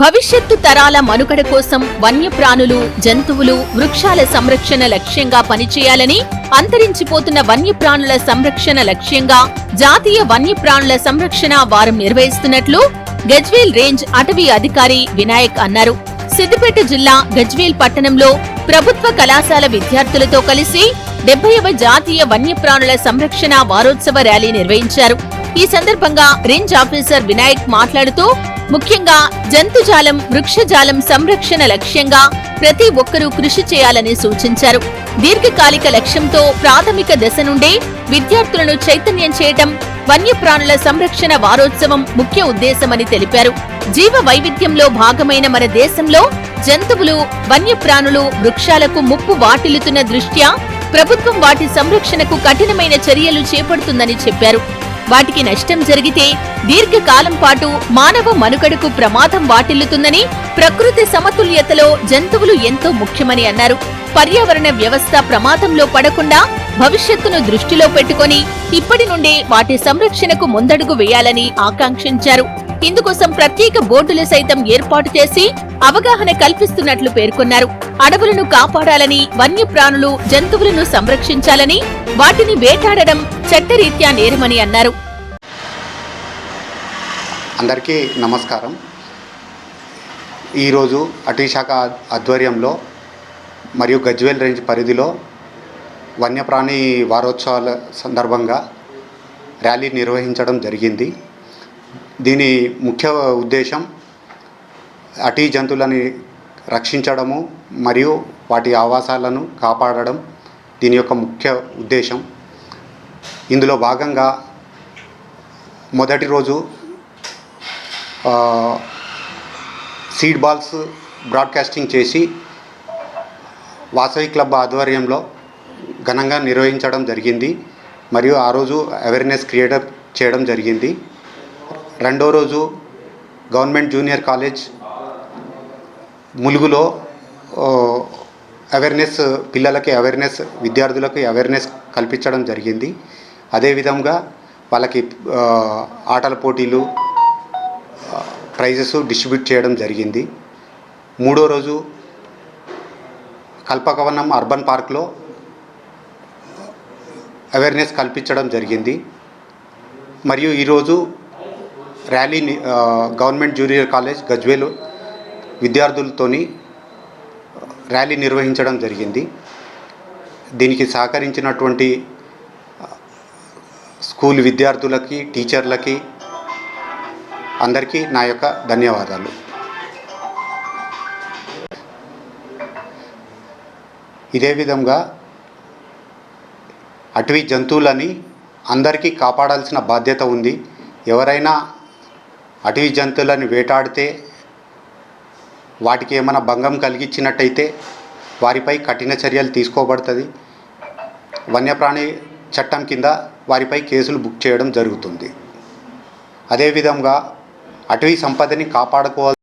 భవిష్యత్తు తరాల మనుగడ కోసం వన్యప్రాణులు జంతువులు వృక్షాల సంరక్షణ లక్ష్యంగా పనిచేయాలని అంతరించిపోతున్న వన్యప్రాణుల సంరక్షణ లక్ష్యంగా జాతీయ వన్యప్రాణుల సంరక్షణ వారం నిర్వహిస్తున్నట్లు గజ్వేల్ రేంజ్ అటవీ అధికారి వినాయక్ అన్నారు. సిద్దిపేట జిల్లా గజ్వేల్ పట్టణంలో ప్రభుత్వ కళాశాల విద్యార్థులతో కలిసి డెబ్బైవ జాతీయ వన్యప్రాణుల సంరక్షణ వారోత్సవ ర్యాలీ నిర్వహించారు. ఈ సందర్భంగా రేంజ్ ఆఫీసర్ వినాయక్ మాట్లాడుతూ ముఖ్యంగా జంతుజాలం వృక్షజాలం సంరక్షణ లక్ష్యంగా ప్రతి ఒక్కరూ కృషి చేయాలని సూచించారు. దీర్ఘకాలిక లక్ష్యంతో ప్రాథమిక దశ నుండే విద్యార్థులను చైతన్యం చేయటం వన్యప్రాణుల సంరక్షణ వారోత్సవం ముఖ్య ఉద్దేశమని తెలిపారు. జీవ వైవిధ్యంలో భాగమైన మన దేశంలో జంతువులు వన్యప్రాణులు వృక్షాలకు ముప్పు వాటిల్లుతున్న దృష్ట్యా ప్రభుత్వం వాటి సంరక్షణకు కఠినమైన చర్యలు చేపడుతుందని చెప్పారు. వాటికి నష్టం జరిగితే దీర్ఘకాలం పాటు మానవ మనుగడకు ప్రమాదం వాటిల్లుతుందని ప్రకృతి సమతుల్యతలో జంతువులు ఎంతో ముఖ్యమని అన్నారు. పర్యావరణ వ్యవస్థ ప్రమాదంలో పడకుండా భవిష్యత్తును దృష్టిలో పెట్టుకొని ఇప్పటి నుండే వాటి సంరక్షణకు ముందడుగు వేయాలని ఆకాంక్షించారు. ఇందుకోసం ప్రత్యేక బోర్డులు సైతం ఏర్పాటు చేసి అవగాహన కల్పిస్తున్నట్లు పేర్కొన్నారు. అడవులను కాపాడాలని వన్యప్రాణులు జంతువులను సంరక్షించాలని వాటిని వేటాడడం చట్టరీత్యా నేరమని అన్నారు. అందరికీ నమస్కారం. ఈరోజు అటవీశాఖ ఆధ్వర్యంలో మరియు గజ్వేల్ రేంజ్ పరిధిలో వన్యప్రాణి వారోత్సవాల సందర్భంగా ర్యాలీ నిర్వహించడం జరిగింది. దీని ముఖ్య ఉద్దేశం అటవీ జంతువులని రక్షించడము మరియు వాటి ఆవాసాలను కాపాడడం దీని యొక్క ముఖ్య ఉద్దేశం. ఇందులో భాగంగా మొదటి రోజు సీడ్ బాల్స్ బ్రాడ్కాస్టింగ్ చేసి వాసవి క్లబ్ ఆధ్వర్యంలో ఘనంగా నిర్వహించడం జరిగింది. మరియు ఆ రోజు అవేర్నెస్ క్రియేట్ చేయడం జరిగింది. రెండో రోజు గవర్నమెంట్ జూనియర్ కాలేజ్ ములుగులో అవేర్నెస్ పిల్లలకి అవేర్నెస్ విద్యార్థులకి అవేర్నెస్ కల్పించడం జరిగింది. అదేవిధంగా వాళ్ళకి ఆటల పోటీలు ప్రైజెస్ డిస్ట్రిబ్యూట్ చేయడం జరిగింది. మూడో రోజు కల్పకవనం అర్బన్ పార్క్లో అవేర్నెస్ కల్పించడం జరిగింది. మరియు ఈరోజు rally government junior college Gajwel విద్యార్థులతోని rally నిర్వహించడం జరిగింది. దీనికి సహకరించినటువంటి స్కూల్ విద్యార్థులకి టీచర్లకి అందరికీ నా యొక్క ధన్యవాదాలు. ఇదే విధంగా అటవీ జంతువులని అందరికీ కాపాడాల్సిన బాధ్యత ఉంది. ఎవరైనా అటవీ జంతువులను వేటాడితే వాటికి ఏమైనా భంగం కలిగించినట్టయితే వారిపై కఠిన చర్యలు తీసుకోబడుతుంది. వన్యప్రాణి చట్టం కింద వారిపై కేసులు బుక్ చేయడం జరుగుతుంది. అదేవిధంగా అటవీ సంపదని కాపాడుకోవాలి